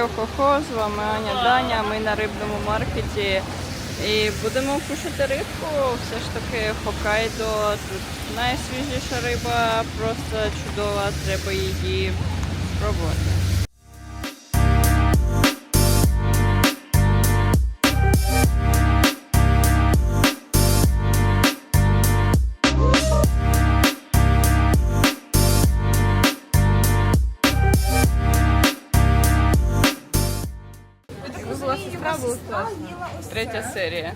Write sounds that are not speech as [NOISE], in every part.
Йо-хо-хо, з вами Аня Даня. Ми на рибному маркеті і будемо кушати рибку. Все ж таки Хокайдо. Тут найсвіжіша риба, просто чудова, треба її спробувати. працює.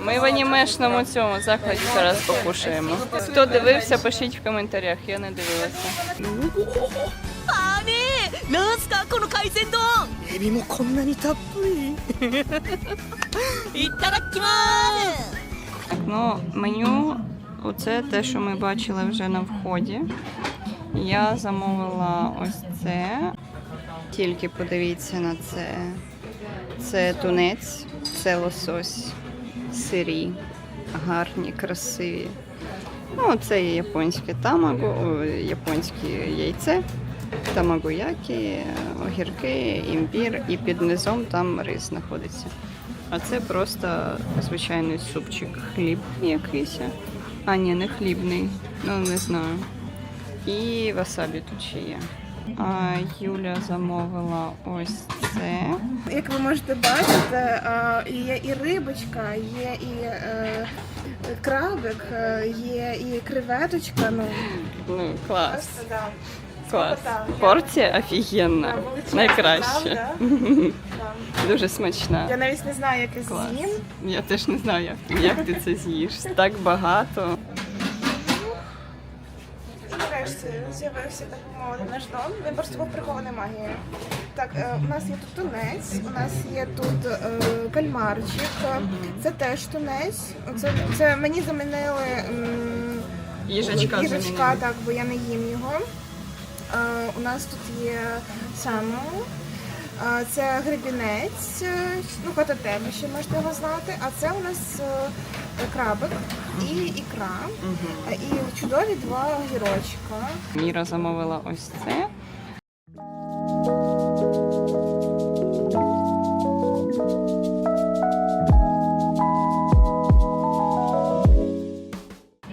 Ми в анімешному цьому закладі зараз покушаємо. Хто дивився, пишіть в коментарях, я не дивилася. Ну, меню оце те, що ми бачили вже на вході. Я замовила ось це. Тільки подивіться на це. Це тунець, це лосось сирі, гарні, красиві. Ну, це є японське тамаго, о, японське яйце, тамагоякі, огірки, імбір, і під низом там рис знаходиться. А це просто звичайний супчик, хліб якийсь. А ні, не хлібний, ну не знаю. І васабі тут ще є. А Юля замовила ось це. Як ви можете бачити, є і рибочка, є і е, крабик, е, є і креветочка. Ну, Ну, клас. просто, да. Клас. Порція офігенна. Найкраща. правда? [LAUGHS] Дуже смачна. Я навіть не знаю, як я з'їм. Я теж не знаю, як, як ти це з'їш. Так багато. З'явився так мовити наш дом. Він просто був прихований магією. Так, е, у нас є тут тунець, у нас є тут е, кальмарчик. Це теж тунець. Це, це мені замінили м, Їжачка їжачка, замінили. так, бо я не їм його. Е, у нас тут є саму. Це гребінець, е, ну хототе, ще можете його знати. А це у нас е, крабик і ікра. І чудові два огірочка. Міра замовила ось це.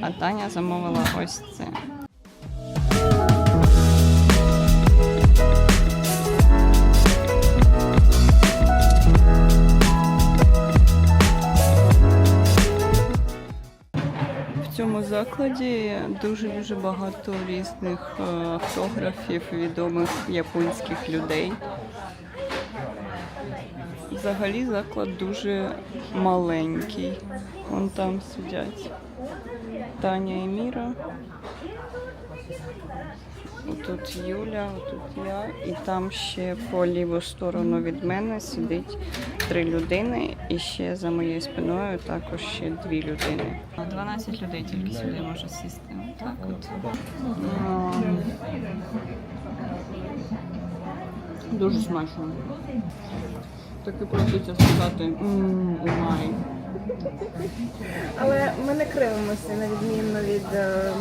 А Таня замовила ось це. Закладі дуже-дуже багато різних е, автографів відомих японських людей. Взагалі заклад дуже маленький. Вон там сидять Таня і Міра. Тут Юля, тут я, і там ще по ліву сторону від мене сидить три людини, і ще за моєю спиною також ще дві людини. 12 людей тільки сюди може сісти. Так от. Дуже смачно. Так і проситься сказати «Мм, умай. Але ми не кривимося на відміну від е,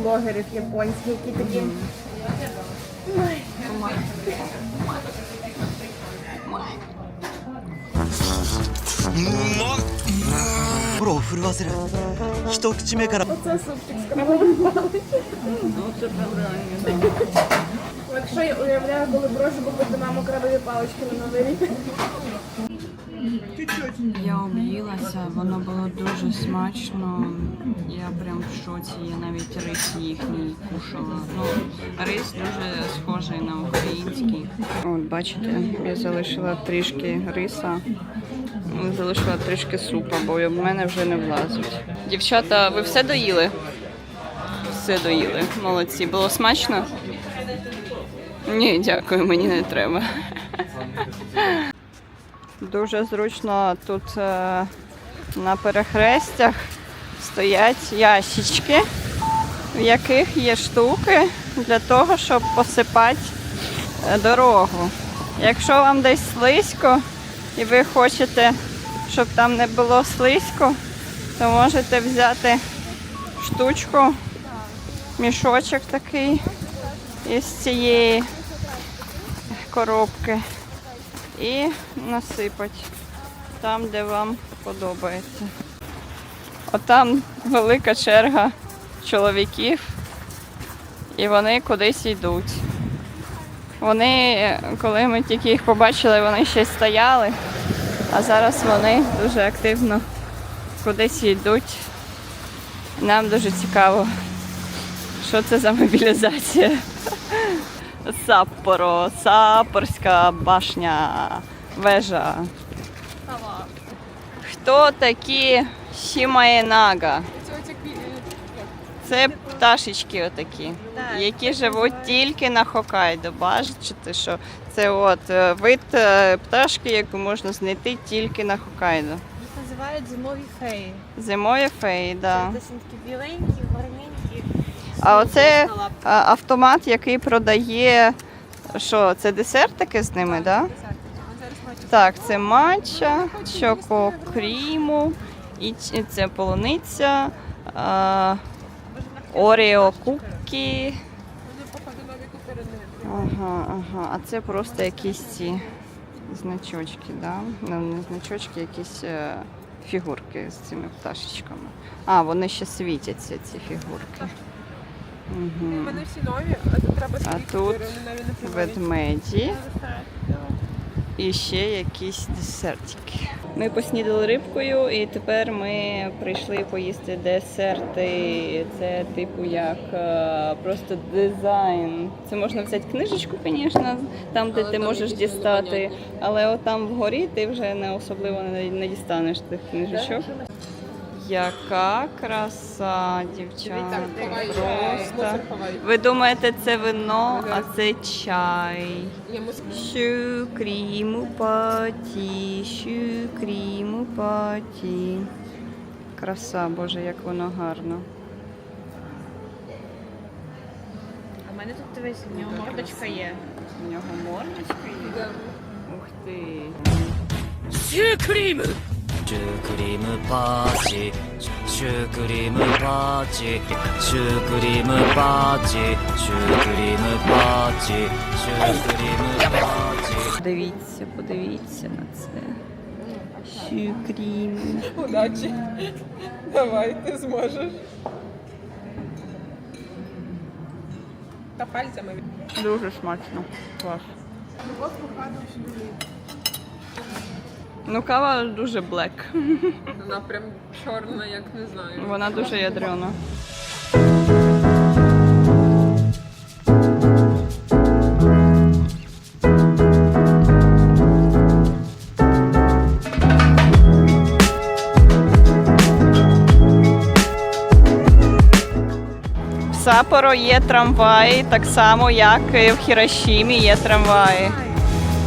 блогерів японських, які такі. Оце супчик з крабом паличкою. Якщо я уявляю, коли прошу купити маму крабові палички на новий рік. Я об'їлася, воно було дуже смачно. Я прям в шоці. Я навіть рис їхній кушала. Ну, рис дуже схожий на український. От бачите, я залишила трішки риса, залишила трішки супа, бо в мене вже не влазить. Дівчата, ви все доїли? Все доїли. Молодці. Було смачно? Ні, дякую, мені не треба. Дуже зручно тут е, на перехрестях стоять ящички, в яких є штуки для того, щоб посипати е, дорогу. Якщо вам десь слизько і ви хочете, щоб там не було слизько, то можете взяти штучку, мішочок такий із цієї коробки. І насипати там, де вам подобається. Отам велика черга чоловіків, і вони кудись йдуть. Вони, коли ми тільки їх побачили, вони ще стояли, а зараз вони дуже активно кудись йдуть. Нам дуже цікаво, що це за мобілізація. Саппоро, Саппорська башня, вежа. Хто такі Шімаєнага? Це пташечки отакі, які живуть тільки на Хокайдо. Бачите, що це от е, вид е, пташки, яку можна знайти тільки на Хокайдо. Їх називають зимові феї. Зимові феї, да. Це такі біленькі. А оце автомат, який продає. Що, це десертики з ними, так? Так, це матча, чоко кріму, і це полуниця, а, Орео кукі. Ага, ага. А це просто якісь ці значочки, да? Ну, не значочки, якісь е, фігурки з цими пташечками. А, вони ще світяться, ці фігурки. Угу. Мене всі нові, а тут треба А тут вони ведмеді і ще якісь десертики. Ми поснідали рибкою, і тепер ми прийшли поїсти десерти. Це типу як е, просто дизайн. Це можна взяти книжечку, звісно, там, де Але ти там можеш дістати. Але отам вгорі ти вже не особливо не, не дістанеш тих книжечок. Яка краса, дівчата. Просто. Ви думаєте, це вино, а це чай. Шукріму паті, шукріму паті. Краса, Боже, як воно гарно. А в мене тут дивись, в нього мордочка є. В нього мордочка є? Ух ти. Шукріму! シュークリームパーチシュークリームパーチシュークリームパーチシュークリームパーチシュークリームパーチ Подивіться, подивіться на це. Шукрім. Удачі. Давай, ти зможеш. Та пальцями. Дуже смачно. Клас. Ну, кава дуже блек. Вона прям чорна, як не знаю. Вона дуже ядрена. В Сапоро є трамваї, так само, як і в Хірошімі є трамваї.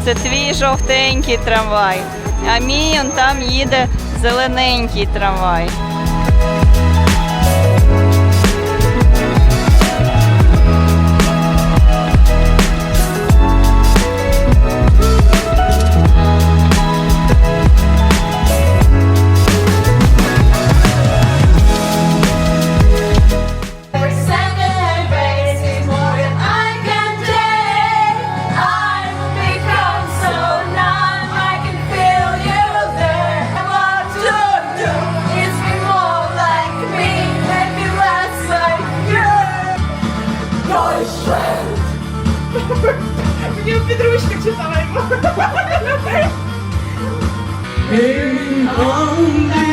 Це твій жовтенький трамвай. А мій он там їде зелененький трамвай. เป็นของดี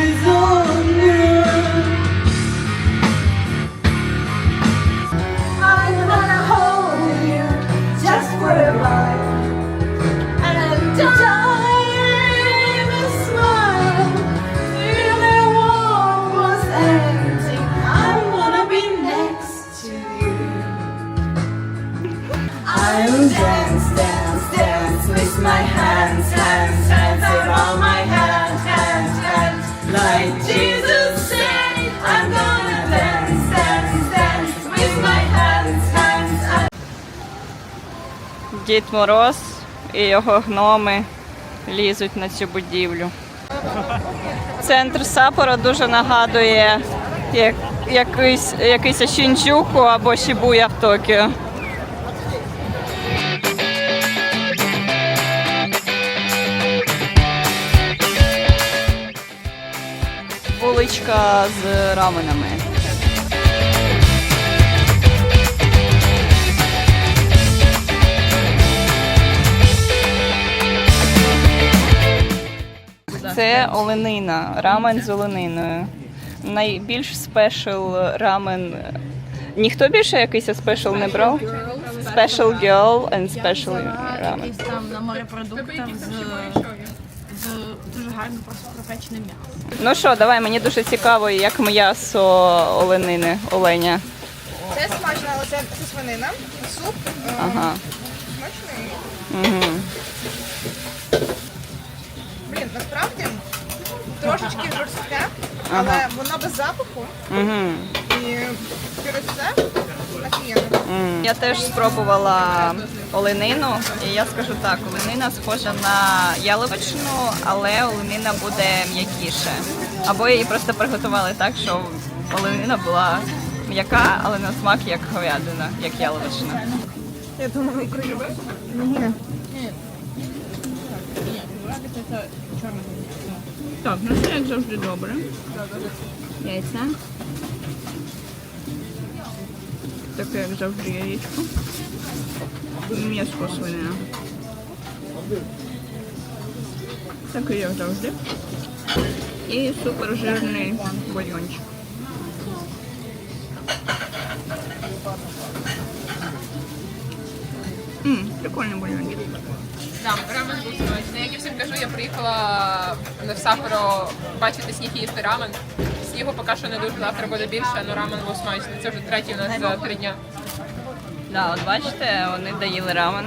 Дід Мороз і його гноми лізуть на цю будівлю. Центр сапора дуже нагадує як, якийсь, якийсь Шінджуку або Шібуя в Токіо. Буличка з раменами. Це оленина, рамен з олениною. Найбільш спешл рамен. Ніхто більше якийсь спешл не брав? Special girl and special рамен. Якийсь там на морепродуктах з, з дуже гарно просто пропеченим м'ясом. Ну що, давай, мені дуже цікаво, як м'ясо оленини, оленя. Це смачно, оце це свинина, суп е, Ага. смачний. Угу. Ага. але воно без запаху Угу. і через це офігенно. Я теж спробувала оленину, і я скажу так, оленина схожа на яловичину, але оленина буде м'якіше. Або її просто приготували так, що оленина була м'яка, але на смак як говядина, як яловичина. Я думала, ікру любиш? Так, ну це як завжди добре. Яйця. Таке, як завжди, яєчко. М'яско свинина. Такий, як завжди. І супержирний бульйончик. Ммм, прикольний бульйончик. Там рамен був смачний. Як я всім кажу, я приїхала в Сапоро бачити сніг і їсти рамен. Снігу поки що не дуже, завтра буде більше, але рамен був смачний. Це вже третій у нас за три дня. Да, от бачите, вони доїли рамен.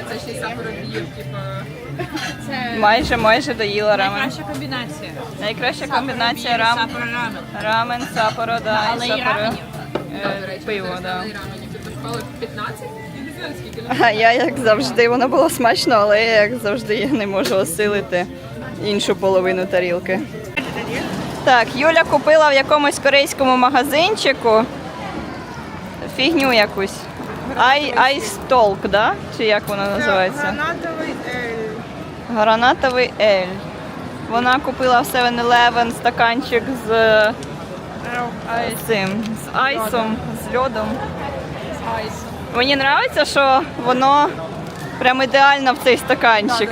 А це ще й Сапоро б'ють, типу. Майже майже доїла рамен. Найкраща комбінація. Найкраща комбінація рамен. рамен. Рамен, сапоро, да, Але і і сапоро. раменів. е, Пиво, да. раменів. Типу 15? Я не знаю скільки. А я як завжди, воно було смачно, але я як завжди я не можу осилити іншу половину тарілки. Так, Юля купила в якомусь корейському магазинчику фігню якусь. Ай, айстолк, да? Чи як воно називається? Гранатовий ель. Гранатовий ель. Вона купила в 7-Eleven стаканчик з, з цим, з айсом, з льодом. Мені подобається, що воно прям ідеально в цей стаканчик.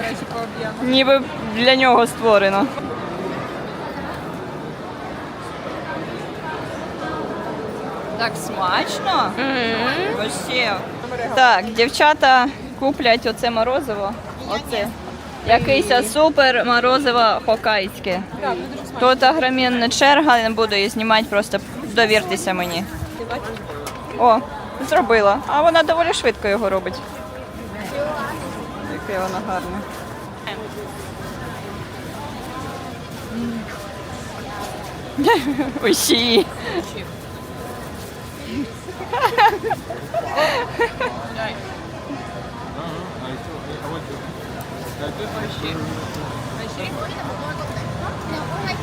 Ніби для нього створено. Так смачно. Вообще. Так, дівчата куплять оце морозиво. Оце. Якийсь супер морозиво хокайське. Тут огроменна черга, не буду її знімати, просто довіртеся мені. О, зробила. А вона доволі швидко його робить. Яке воно гарне. [LAUGHS] Усі.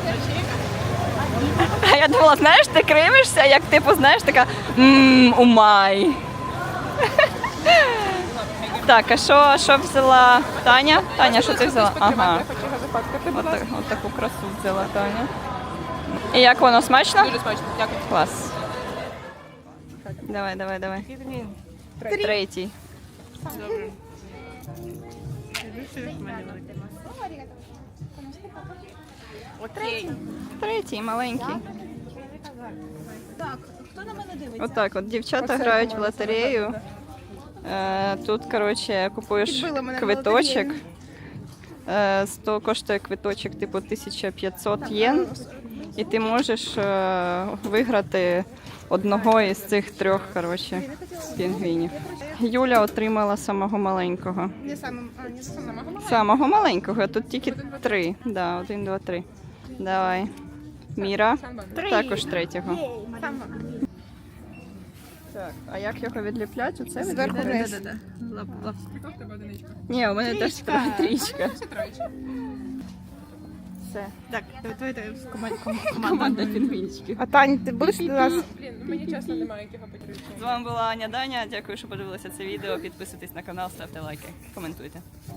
А я думала, знаєш, ти кривишся, як типу, знаєш, така мм, умай. Так, а що, що взяла Таня? Таня, що ти взяла? Ага. От, от таку красу взяла Таня. І як воно смачно? Дуже смачно. Дякую. Клас. Давай, давай, давай. Третій. Третій, маленький. Так, хто на мене дивиться? Отак, от дівчата грають в лотерею. Е, Тут, коротше, купуєш Підбила мене на квиточок. лотерею. Е, 100 коштує квиточок типу 1500 єн. І ти можеш е, виграти одного із цих трьох коротше, пінгвінів. Юля отримала самого маленького. Не самим, а, не самим. Самого маленького, тут тільки три. Да, один, два, три. Давай. Міра. Також третього. Так, а як його відліплять? Оце Зверху вниз. Ні, у мене теж трічка. Це. Все. Так, давай [LAUGHS] команда. Команда пінгвінчиків. А Тань, ти будеш до нас? Блін, мені чесно немає якого потрібно. З вами була Аня Даня. Дякую, що подивилися це відео. Підписуйтесь на канал, ставте лайки, коментуйте.